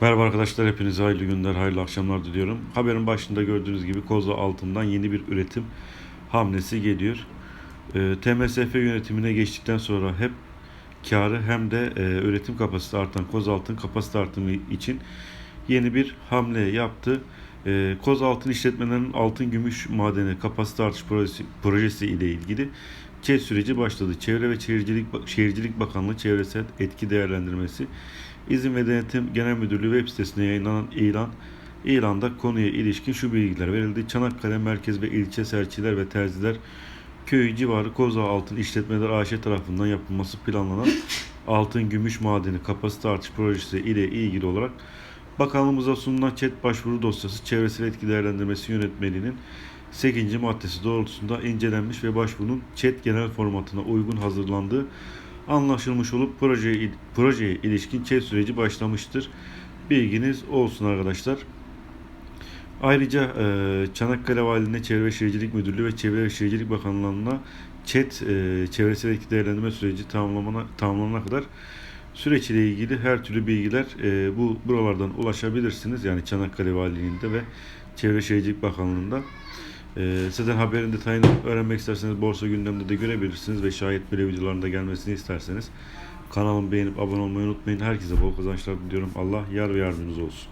Merhaba arkadaşlar, hepinize hayırlı günler, hayırlı akşamlar diliyorum. Haberin başında gördüğünüz gibi Koza altından yeni bir üretim hamlesi geliyor. Ee, TMSF yönetimine geçtikten sonra hep karı hem de e, üretim kapasite artan Koza altın kapasite artımı için yeni bir hamle yaptı. E, Koza altın işletmelerinin altın gümüş madeni kapasite artış projesi, projesi ile ilgili ÇED süreci başladı. Çevre ve Şehircilik, Şehircilik Bakanlığı Çevresel Etki Değerlendirmesi İzin ve Denetim Genel Müdürlüğü web sitesine yayınlanan ilan İlanda konuya ilişkin şu bilgiler verildi. Çanakkale Merkez ve ilçe serçiler ve terziler köyü civarı Koza Altın İşletmeler AŞ tarafından yapılması planlanan altın gümüş madeni kapasite artış projesi ile ilgili olarak bakanlığımıza sunulan ÇED başvuru dosyası çevresel etki değerlendirmesi yönetmeliğinin 8. maddesi doğrultusunda incelenmiş ve başvurunun ÇED genel formatına uygun hazırlandığı anlaşılmış olup projeye, projeye ilişkin ÇED süreci başlamıştır. Bilginiz olsun arkadaşlar. Ayrıca e, Çanakkale Valiliğine Çevre Şehircilik Müdürlüğü ve Çevre Şehircilik Bakanlığı'na ÇED e, çevresel etki değerlendirme süreci tamamlamana, tamamlanana kadar süreç ile ilgili her türlü bilgiler e, bu buralardan ulaşabilirsiniz. Yani Çanakkale Valiliğinde ve Çevre Şehircilik Bakanlığı'nda. E, sizden haberin detayını öğrenmek isterseniz borsa gündemde de görebilirsiniz ve şayet böyle videoların da gelmesini isterseniz kanalımı beğenip abone olmayı unutmayın. Herkese bol kazançlar diliyorum. Allah yar ve yardımcınız olsun.